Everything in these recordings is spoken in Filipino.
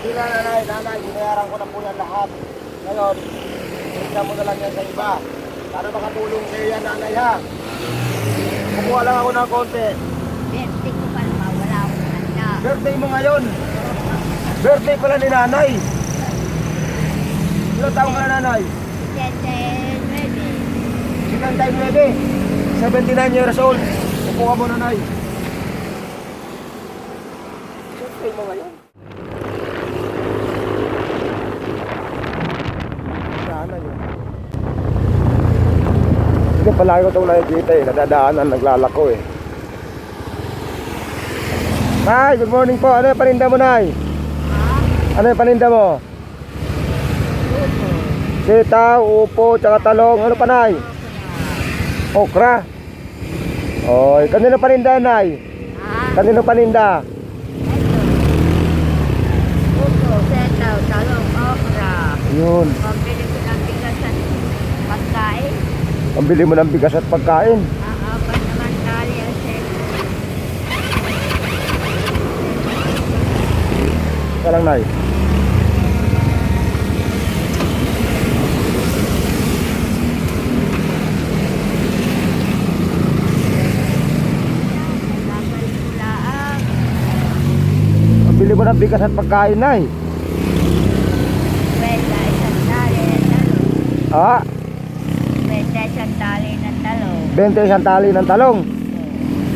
Hindi na nanay, nanay, binayaran ko na po yan lahat. Ngayon, tingnan mo na lang yan sa iba. Para makatulong sa yan, nanay ha. Kumuha lang ako ng konti. Birthday ko pa naman, wala akong handa. Birthday mo ngayon. Birthday pala ni nanay. Ilang taong ka na nanay? Tete, ready. Silang time 9. 79 years old. Kukuha mo nanay. Birthday mo ngayon. Nanay yun. Hindi palagi ko itong nakikita eh. Nadadaanan, naglalako eh. Nay, good morning po. Ano yung paninda mo, Nay? Ano yung paninda mo? Sitaw, upo, tsaka talong. Ano pa, Nay? Okra. Oy, kanino paninda, Nay? Ha? Kanino paninda? Puto, setaw, talong, okra. Yun. Pambili ko ng bigas at pagkain. Pambili mo ng bigas at pagkain. Aapat naman ang seko. Ika lang, Nay. Pambili mo ng bigas at pagkain, Nay. Pwede isang tali ng talong. Ah, isang tali ng talong. 20 isang tali ng talong.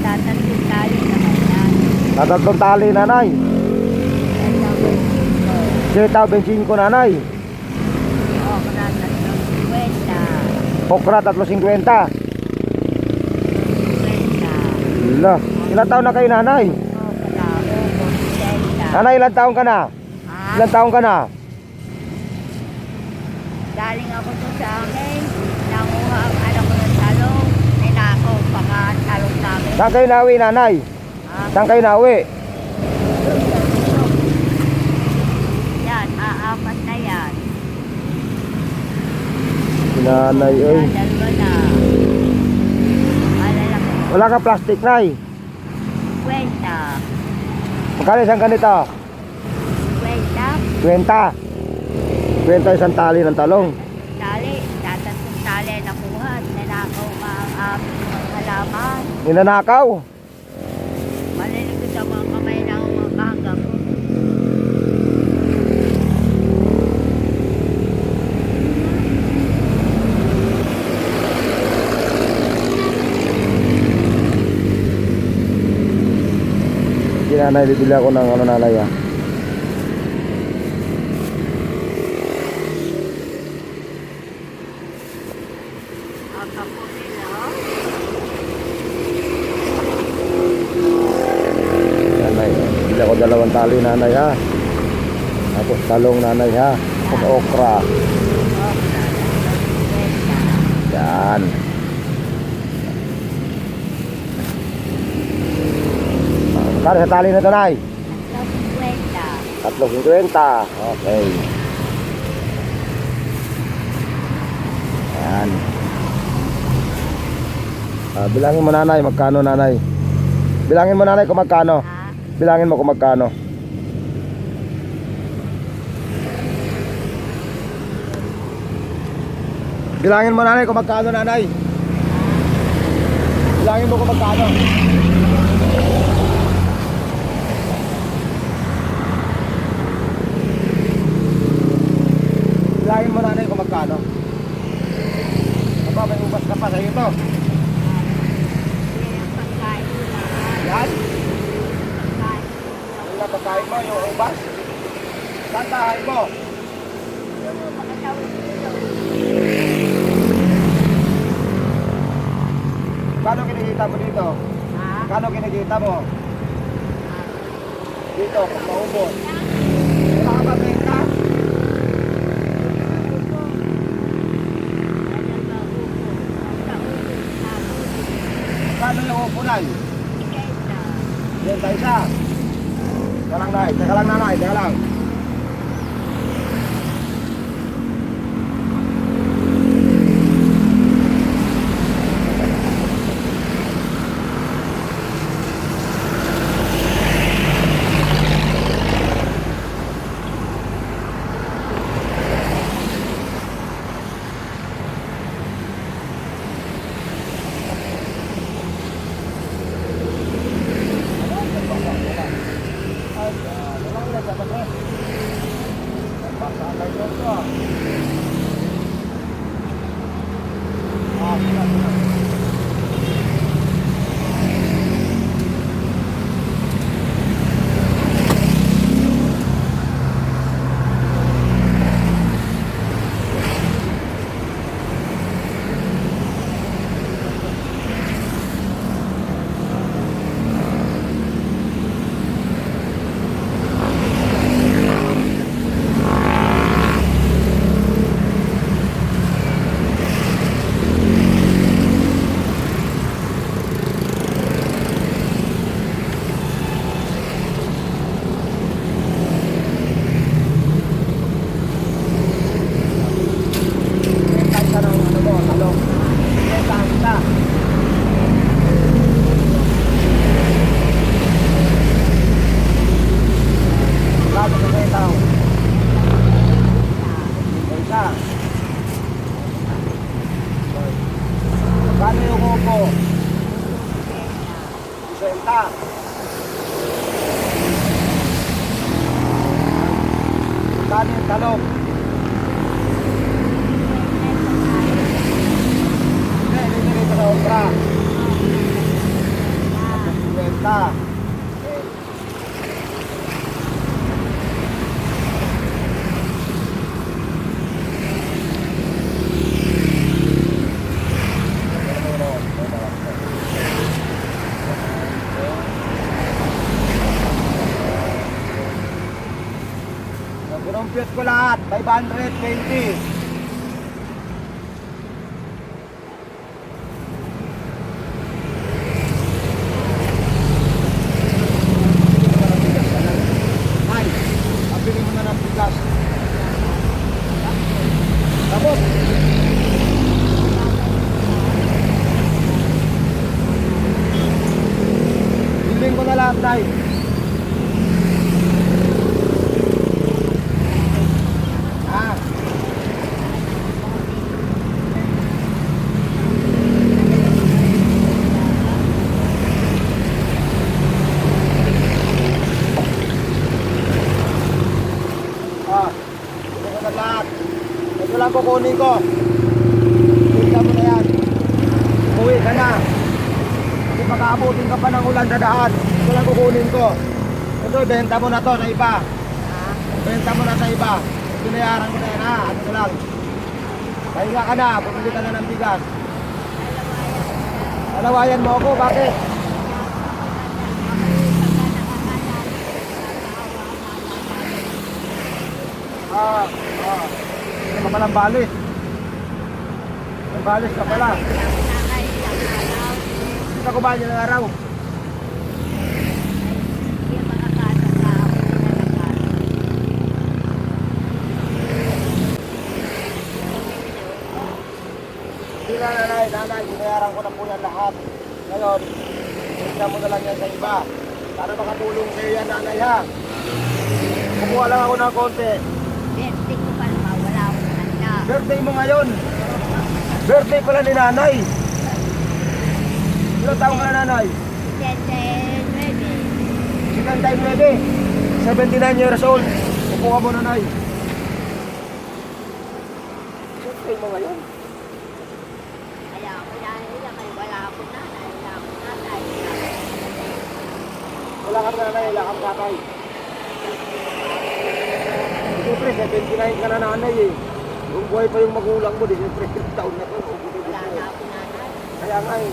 Tatatlong tali naman yan. Tatatlong tali, Nanay. Sitaw, 25, Nanay. Okra, tatlong kwenta. Okra, 350. Kwenta. Ila, ilang taon na kayo, Nanay? Nanay, ilang taon ka na? Ilang taon ka na? Galing ako to sa amin, nanguha ang anak ko ng talong, ninakaw pa ka talong namin. Saan kayo nauwi, Nanay? Ha? Saan kayo nauwi? Yan, aapat na yan. Nanay, Yan, oy. dalawa na. Malalaki. Wala ka plastic, Nay. Kwenta. Magkano isang ganito? Kwenta. 20. 20 isang tali ng talong. Tali. Tatatlong tali nakuha. Ninakaw pa ang aming mga halaman. Ninanakaw. Malilikod ang mga kamay ng mga kahanggang ko. Hindi nanay, bibili ako ng ano nanay ah. Ang kapo nila. oh. Nanay, bibili ako dalawang tali nanay ha. Tapos talong nanay ha. Tapos okra. Yan. Magkano sa tali na ito, Nay? Tatlong kwenta. 3.50. Okay. Yan. Ah, bilangin mo nanay, magkano nanay? Bilangin mo nanay kung magkano. Bilangin mo kung magkano. Bilangin mo nanay kung magkano nanay. Bilangin mo kung magkano. Bilangin mo nanay kung magkano. Aba, may ubas ka pa sa. Yan ang pagkain ko na. Yan. Pagkain. Ano na pagkain mo, yung ubas? Saan bahay mo? Yung mga tawid dito. Kano kinikita mo dito? Ha? Kano kinikita mo? Dito, pag maubos. Wala ka ba benta? Kano yung upunay? Benta isa. Teka lang, Nay. Teka lang, nanay. Teka lang. kasi. Nagpapakay ko ito ah. Ah, sila, sila. Benta ka ng ano mo, talong. Benta kita. Bago ka benta mo. Benta. Magkano yung upo? Benta. Magkano yung talong? Hindi, dito dito sa obra. Benta. Eh, Kinumpit ko lahat, 520. Ay, pabili mo na ng bigas. Tapos, Biling ko na lahat, Tay. Ah, ah, biling ko na lahat. Ito lang kukunin ko. Tignan mo na yan. Uwi ka na. Kasi pag-aabutin ka pa ng ulan na daan. Ito lang kukunin ko. Ito, benta mo na to na iba. Benta mo na sa iba. Binayaran mo na yan ha. Ano ko lang. Pahinga ka na. Bumili ka na ng bigas. Alawayan mo ako. Bakit? Ah, ah. Hindi palang balis. May balis ka pala. Hindi ka kumain ng araw. Hindi na nanay, nanay, binayaran ko na po yan lahat. Ngayon, bigyan mo na lang yan sa iba. Para makatulong sa iyo yan, nanay ha. Kumuha lang ako ng konti. Birthday mo ngayon. Birthday pala ni nanay. Ilang taong ka na nanay? Second time ready. 79 years old. Upo ka mo nanay. Birthday mo ngayon. Wala kang nanay, wala kang tatay. Siyempre, 79 ka na nanay eh. Kung buhay pa yung magulang mo, di siyempre, ilang taon na to. Kaya nga eh.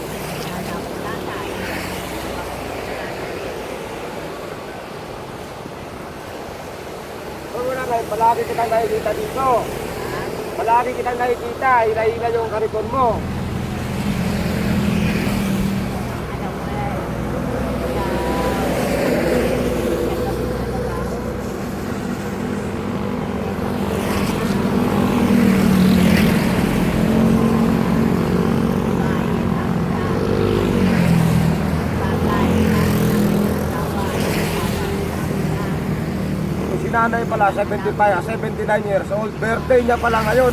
Wala ngayon, palagi kitang nakikita dito. Palagi kitang nakikita, ila-ila yung karikon mo. Nanay pala, 75, ah, 79 years old. Birthday niya pala ngayon.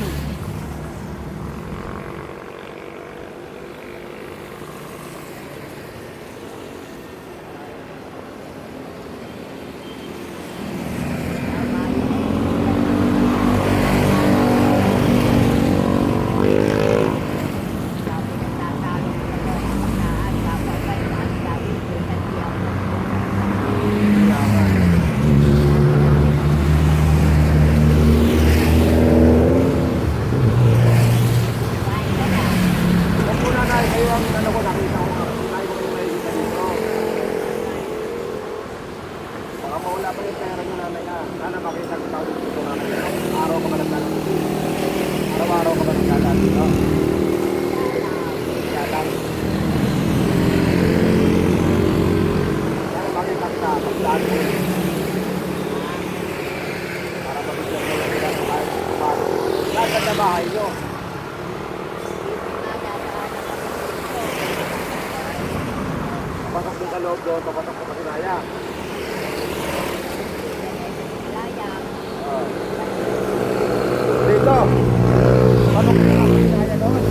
Sana makita kita ulit dito na araw ka ba naglalaro? Araw-araw ka ba naglalaro dito? Kaya lang. Sana makita kita paglaan mo. Para mabigyan mo lang nila sa kahit paano. Nasaan na bahay nyo? Pasok doon sa loob doon, papasok ko sa kinaya. Ah. Dito. Pasok ko sa kinaya doon.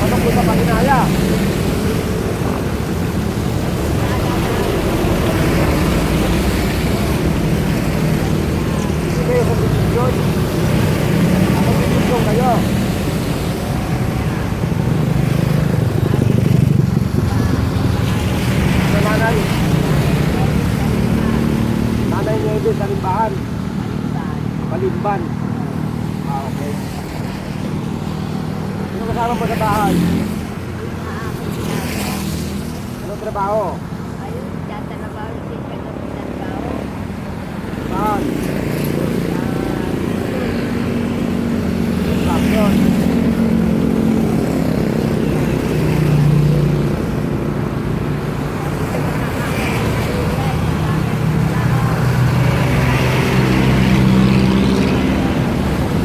Pasok ko sa pakinaya. Hindi kayo sa desisyon. Ako desisyon kayo. Sa nanay. Nanay niyo ito sa limbahan. Malimban. Ah, okay. Sino kasama mo sa bahay? Anong trabaho? Saan? Action.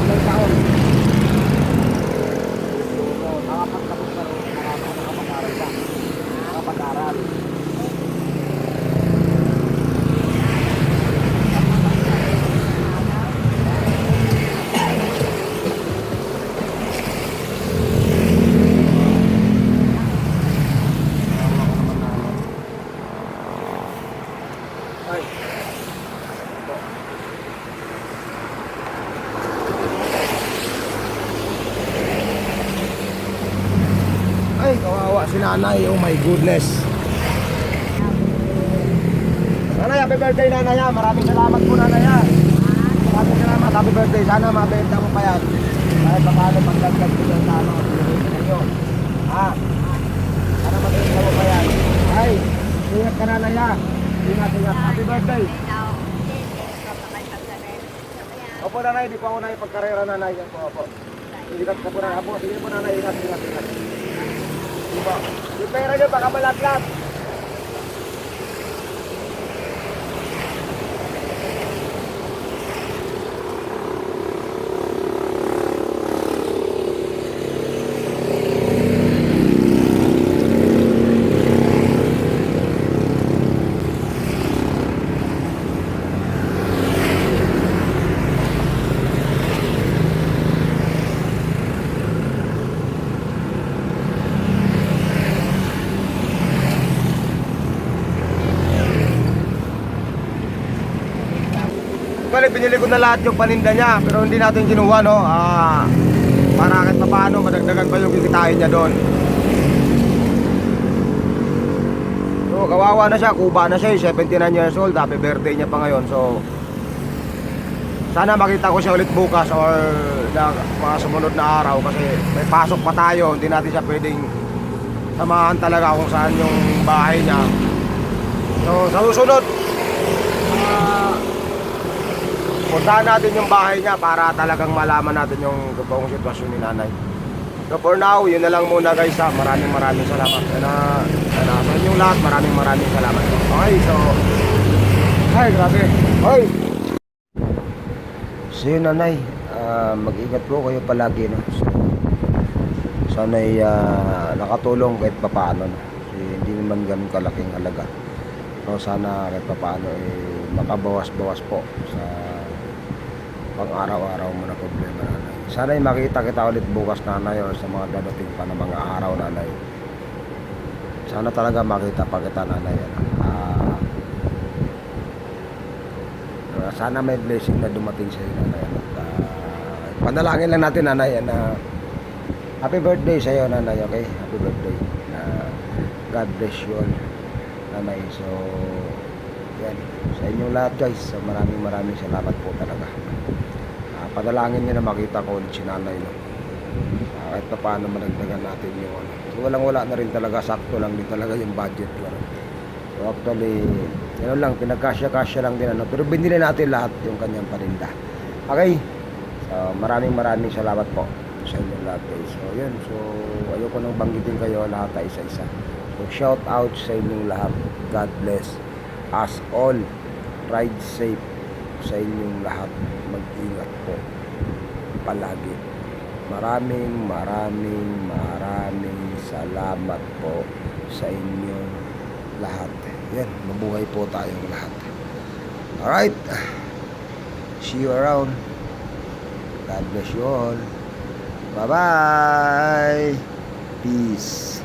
Ilang taon? So, nakapagtapos ka rin, nakapag- nakapag-aral ka. Nakapag-aral. Ay. Ay, kawawa si nanay. Oh my goodness. Nanay, happy birthday nanay. ah. Maraming salamat po nanay. ah. Maraming salamat. Happy birthday. Sana mabenta mo pa yan. Kahit pa paano pagdagdag ko yan sa ano. binigay ko sa inyo. Ha? Sana mabenta mo pa yan. Ay, ingat ka nanay. ah. Ingat, ingat. Happy birthday. Opo nanay, di po ako nanay pagkarera nanay. Opo, opo. Ingat ka po nanay. Opo, sige po nanay. Ingat, ingat, ingat. Yung pera nyo baka malaglag. Binili ko na lahat yung paninda niya, pero hindi natin kinuha, no? Ah, para kahit pa paano, madagdagan pa yung kikitain niya doon. So, kawawa na siya, kuba na siya, eh, 79 years old, happy birthday niya pa ngayon. So, sana makita ko siya ulit bukas or na, mga sumunod na araw kasi may pasok pa tayo, hindi natin siya pwedeng samahan talaga kung saan yung bahay niya. So, sa susunod, ah, puntahan natin yung bahay niya para talagang malaman natin yung totoong sitwasyon ni nanay. So for now, yun na lang muna guys ha. Maraming maraming salamat. Na, na, sa inyong lahat, maraming maraming salamat. Okay, so... Ay, grabe. Ay! So yun nanay, ah, mag-ingat po kayo palagi. No? So, sana'y ah, nakatulong kahit papaano. No? Kasi hindi naman ganun kalaking halaga. So sana kahit papaano eh, makabawas-bawas po sa pang araw-araw mo na problema nanay. Sana'y makita kita ulit bukas nanay o sa mga dadating pa na mga araw nanay. Sana talaga makita pa kita nanay. ano. Ah, sana may blessing na dumating sa iyo nanay. At, ah, panalangin lang natin nanay na happy birthday sa iyo nanay, okay? Happy birthday. Na God bless you all nanay. So, yan. Sa inyong lahat guys, so maraming maraming salamat po talaga. Ah, padalangin niyo na makita ko ulit si nanay. No? Ah, kahit pa paano managdagan natin yung ano. So, walang wala na rin talaga, sakto lang din talaga yung budget ko. ano. So actually, yun lang, pinagkasya-kasya lang din ano. Pero binili natin lahat yung kanyang paninda. Okay? So maraming maraming salamat po sa inyong lahat guys. So yun, so ayoko nang banggitin kayo lahat ay isa-isa. So shout out sa inyong lahat. God bless us all. Ride safe sa inyong lahat. Mag-ingat po palagi. Maraming maraming maraming salamat po sa inyong lahat. Yan, mabuhay po tayong lahat. Alright. See you around. God bless you all. Bye-bye. Peace.